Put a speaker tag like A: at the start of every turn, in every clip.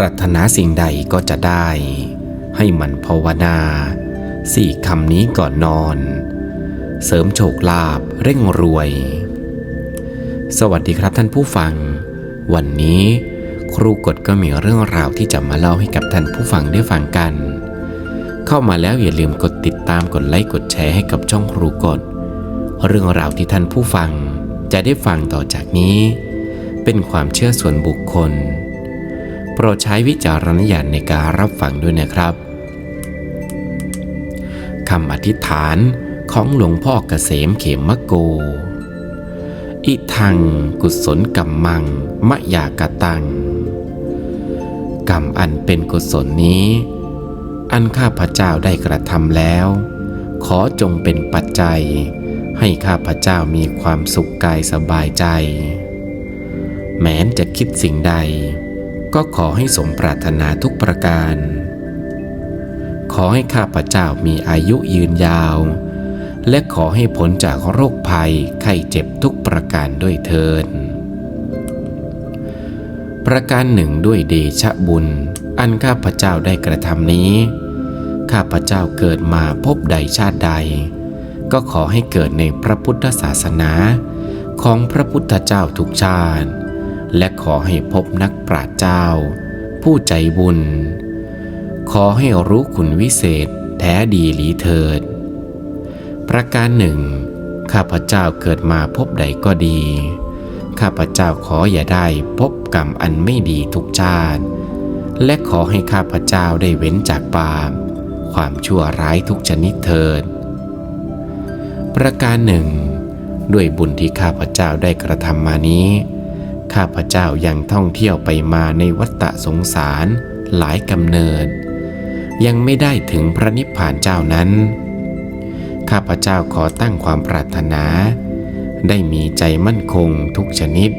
A: ปรารถนาสิ่งใดก็จะได้ ให้มันภาวนาสี่คำนี้ก่อนนอน เสริมโชคลาภเร่งรวย สวัสดีครับท่านผู้ฟัง วันนี้ครูกฎก็มีเรื่องราวที่จะมาเล่าให้กับท่านผู้ฟังได้ฟังกัน เข้ามาแล้วอย่าลืมกดติดตามกดไลค์กดแชร์ให้กับช่องครูกฎเรื่องราวที่ท่านผู้ฟังจะได้ฟังต่อจากนี้ เป็นความเชื่อส่วนบุคคล โปรดใช้วิจารณญาณในการรับฟังด้วยนะครับคำอธิษฐานของหลวงพ่อเกษมเขมะโก อิทังกุศลกัมมัง มะยากตัง กรรมอันเป็นกุศลนี้ อันข้าพเจ้าได้กระทำแล้ว ขอจงเป็นปัจจัย ให้ข้าพเจ้ามีความสุขกายสบายใจ แม้นจะคิดสิ่งใด ก็ขอให้สมปรารถนาทุกประการ ขอให้ข้าพเจ้ามีอายุยืนยาว และขอให้พ้นจากโรคภัยไข้เจ็บทุกประการด้วยเทินประการหนึ่งด้วยเดชะบุญ อันข้าพเจ้าได้กระทำนี้ ข้าพเจ้าเกิดมาพบใดชาติใด ก็ขอให้เกิดในพระพุทธศาสนาของพระพุทธเจ้าทุกชาติ และขอให้พบนักปราชญ์เจ้า ผู้ใจบุญ ขอให้รู้คุณวิเศษแท้ดีหลีเถิด ประการหนึ่งข้าพเจ้าเกิดมาพบใดก็ดี ข้าพเจ้าขออย่าได้พบกรรมอันไม่ดีทุกชาติ และขอให้ข้าพเจ้าได้เว้นจากบาปความชั่วร้ายทุกชนิดเถิด ประการหนึ่ง ด้วยบุญที่ข้าพเจ้าได้กระทำมานี้ ข้าพเจ้ายังท่องเที่ยวไปมาในวัฏสงสารหลายกำเนิด ยังไม่ได้ถึงพระนิพพานเจ้านั้น ข้าพเจ้าขอตั้งความปรารถนา ได้มีใจมั่นคงทุกชนิด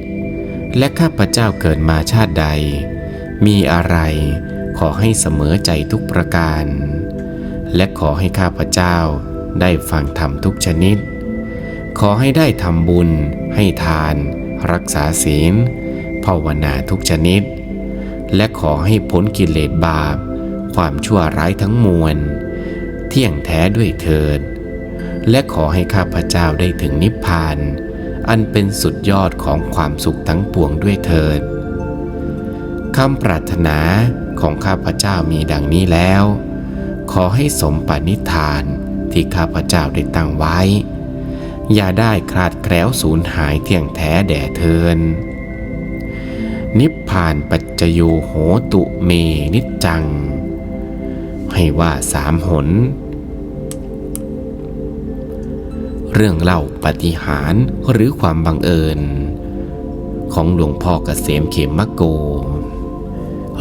A: และข้าพเจ้าเกิดมาชาติใด มีอะไรขอให้เสมอใจทุกประการ และขอให้ข้าพเจ้าได้ฟังธรรมทุกชนิด ขอให้ได้ทำบุญให้ทาน รักษาศีล ภาวนาทุกชนิด และขอให้พ้นกิเลสบาป ความชั่วร้ายทั้งมวล เที่ยงแท้ด้วยเถิด และขอให้ข้าพเจ้าได้ถึงนิพพาน อันเป็นสุดยอดของความสุขทั้งปวงด้วยเถิดคำปรารถนาของข้าพเจ้ามีดังนี้แล้ว ขอให้สมปณิธานที่ข้าพเจ้าได้ตั้งไว้ อย่าได้คลาดแคล้วสูญหายเที่ยงแท้แด่เทิน นิพพานปัจจโยโหตุเมนิจจัง ให้ว่าสามหน เรื่องเล่าปฏิหารหรือความบังเอิญ ของหลวงพ่อเกษมเขมมะโก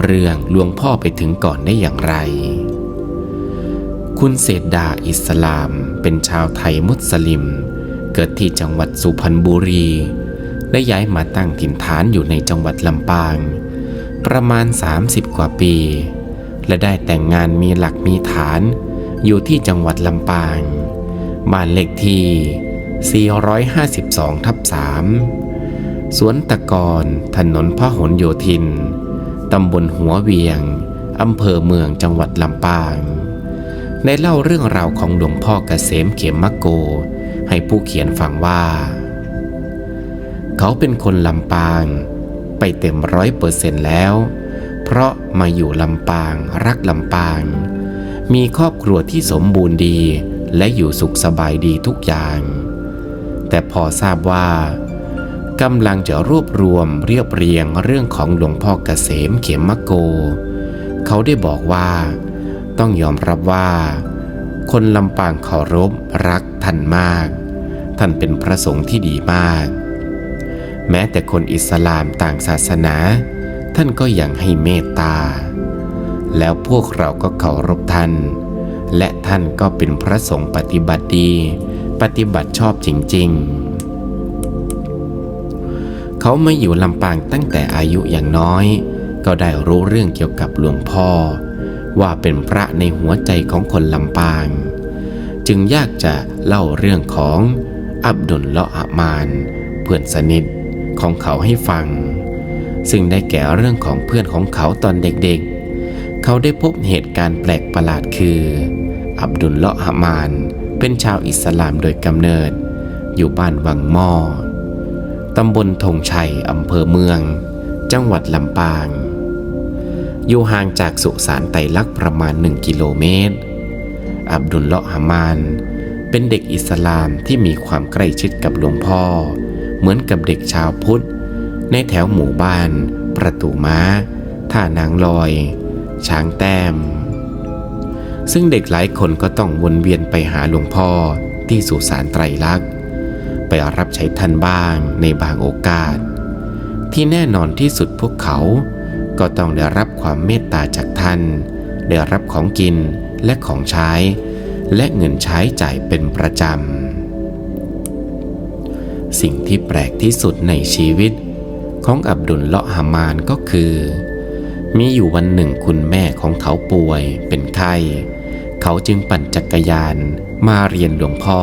A: เรื่องหลวงพ่อไปถึงก่อนได้อย่างไรคุณเศษดาอิสลามเป็นชาวไทยมุสลิม เกิดที่จังหวัดสุพรรณบุรีได้ย้ายมาตั้งถิ่นฐานอยู่ในจังหวัดลำปาง ประมาณ 30 กว่าปี และได้แต่งงานมีหลักมีฐาน อยู่ที่จังหวัดลำปาง บ้านเลขที่ 452 ทับ 3 สวนตะกอนถนนพหลโยธิน ตำบลหัวเวียง อำเภอเมืองจังหวัดลำปางได้เล่าเรื่องราวของหลวงพ่อเกษมเขมมะโก ให้ผู้เขียนฟังว่า เขาเป็นคนลำปาง ไปเต็มร้อยเปอร์เซ็นต์แล้ว เพราะมาอยู่ลำปางรักลำปาง มีครอบครัวที่สมบูรณ์ดีและอยู่สุขสบายดีทุกอย่าง แต่พอทราบว่ากำลังจะรวบรวมเรียบเรียงเรื่องของหลวงพ่อเกษมเขมมะโก เขาได้บอกว่า ต้องยอมรับว่า คนลำปางเคารพรักท่านมาก ท่านเป็นพระสงฆ์ที่ดีมาก แม้แต่คนอิสลามต่างศาสนา ท่านก็ยังให้เมตตา แล้วพวกเราก็เคารพท่าน และท่านก็เป็นพระสงฆ์ปฏิบัติดี ปฏิบัติชอบจริง ๆ เขามาอยู่ลำปางตั้งแต่อายุอย่างน้อย ก็ได้รู้เรื่องเกี่ยวกับหลวงพ่อ ว่าเป็นพระในหัวใจของคนลำปาง จึงยากจะเล่าเรื่องของอับดุลเลาะห์มาน เพื่อนสนิทของเขาให้ฟัง ซึ่งได้แก่เรื่องของเพื่อนของเขาตอนเด็กๆ เขาได้พบเหตุการณ์แปลกประหลาดคือ อับดุลเลาะฮามาน เป็นชาวอิสลามโดยกำเนิด อยู่บ้านวังหม้อตำบลธงชัยอำเภอเมือง จังหวัดลำปาง อยู่ห่างจากสุสานไตรลักษ์ประมาณ 1 กิโลเมตร อับดุลเลาะฮามาน เป็นเด็กอิสลามที่มีความใกล้ชิดกับหลวงพ่อ เหมือนกับเด็กชาวพุทธ ในแถวหมู่บ้าน ประตูม้า ท่านางลอย ช้างแต้ม ซึ่งเด็กหลายคนก็ต้องวนเวียนไปหาหลวงพ่อที่สุสานไตรลักษณ์ ไปรับใช้ท่านบ้างในบางโอกาส ที่แน่นอนที่สุดพวกเขา ก็ต้องได้รับความเมตตาจากท่าน ได้รับของกินและของใช้ และเงินใช้จ่ายเป็นประจำ สิ่งที่แปลกที่สุดในชีวิต ของอับดุลเลาะฮามานก็คือ มีอยู่วันหนึ่งคุณแม่ของเขาป่วยเป็นไข้เขาจึงปั่นจักรยานมาเรียนหลวงพ่อ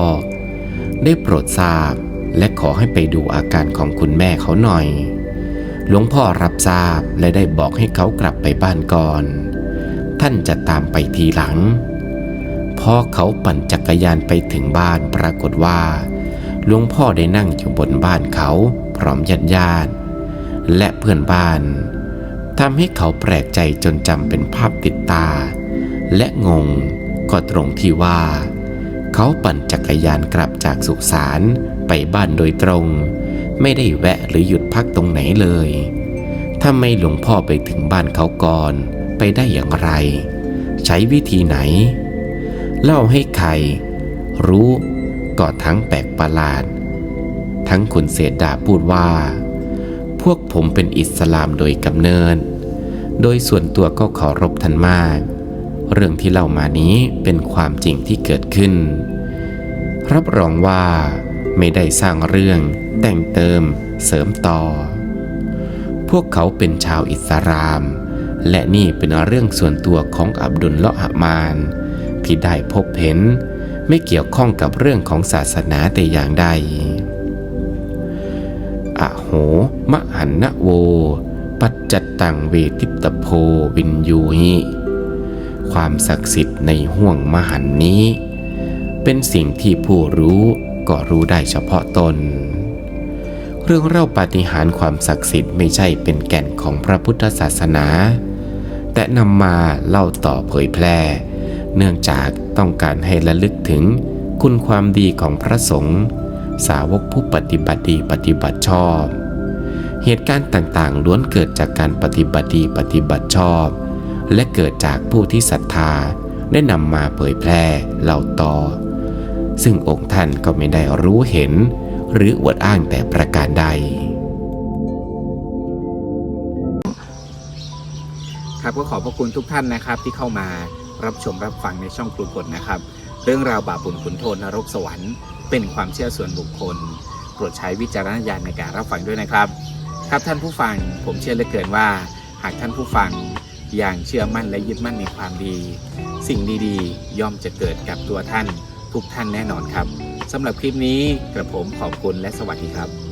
A: ได้โปรดทราบและขอให้ไปดูอาการของคุณแม่เขาหน่อย หลวงพ่อรับทราบและได้บอกให้เขากลับไปบ้านก่อน ท่านจะตามไปทีหลัง พอเขาปั่นจักรยานไปถึงบ้านปรากฏว่า หลวงพ่อได้นั่งอยู่บนบ้านเขาพร้อมญาติญาติและเพื่อนบ้านทำให้เขาแปลกใจจนจำเป็นภาพติดตา และงงก็ตรงที่ว่า เขาปั่นจักรยานกลับจากสุสานไปบ้านโดยตรง ไม่ได้แวะหรือหยุดพักตรงไหนเลยถ้าไม่หลวงพ่อไปถึงบ้านเขาก่อน ไปได้อย่างไร ใช้วิธีไหน เล่าให้ใคร รู้ก็ทั้งแปลกประหลาด ทั้งคุณเศษดาพูดว่า พวกผมเป็นอิสลามโดยกำเนิด โดยส่วนตัวก็เคารพท่านมาก เรื่องที่เล่ามานี้เป็นความจริงที่เกิดขึ้น รับรองว่า ไม่ได้สร้างเรื่อง แต่งเติม เสริมต่อ พวกเขาเป็นชาวอิสลาม และนี่เป็นเรื่องส่วนตัวของอับดุลเลาะฮะมาน ที่ได้พบเห็น ไม่เกี่ยวข้องกับเรื่องของศาสนาแต่อย่างใดอะโหมหันนะโว ปัจจตังเวทิตโพวินยูหิความศักดิ์สิทธิ์ในห่วงมหันนี้ เป็นสิ่งที่ผู้รู้ ก็รู้ได้เฉพาะตน เรื่องเล่าปาฏิหาริย์ความศักดิ์สิทธิ์ไม่ใช่เป็นแก่นของพระพุทธศาสนา แต่นำมาเล่าต่อเผยแพร่ เนื่องจากต้องการให้ระลึกถึงคุณความดีของพระสงฆ์สาวกผู้ปฏิบัติดีปฏิบัติชอบ เหตุการณ์ต่างๆ ล้วนเกิดจากการปฏิบัติดีปฏิบัติชอบ และเกิดจากผู้ที่ศรัทธาได้นำมาเผยแพร่เล่าต่อ ซึ่งองค์ท่านก็ไม่ได้รู้เห็น หรืออวดอ้างแต่ประการใด
B: ครับก็ขอบพระคุณทุกท่านนะครับที่เข้ามารับชมรับฟังในช่องครูกฎนะครับ เรื่องราวบาปบุญขุนโทษนรกสวรรค์เป็นความเชื่อส่วนบุคคลโปรดใช้วิจารณญาณในการรับฟังด้วยนะครับ ครับท่านผู้ฟังผมเชื่อเหลือเกินว่า หากท่านผู้ฟังอย่างเชื่อมั่นและยึดมั่นในความดี สิ่งดีๆ ย่อมจะเกิดกับตัวท่าน ทุกท่านแน่นอนครับสำหรับคลิปนี้กระผมขอบคุณและสวัสดีครับ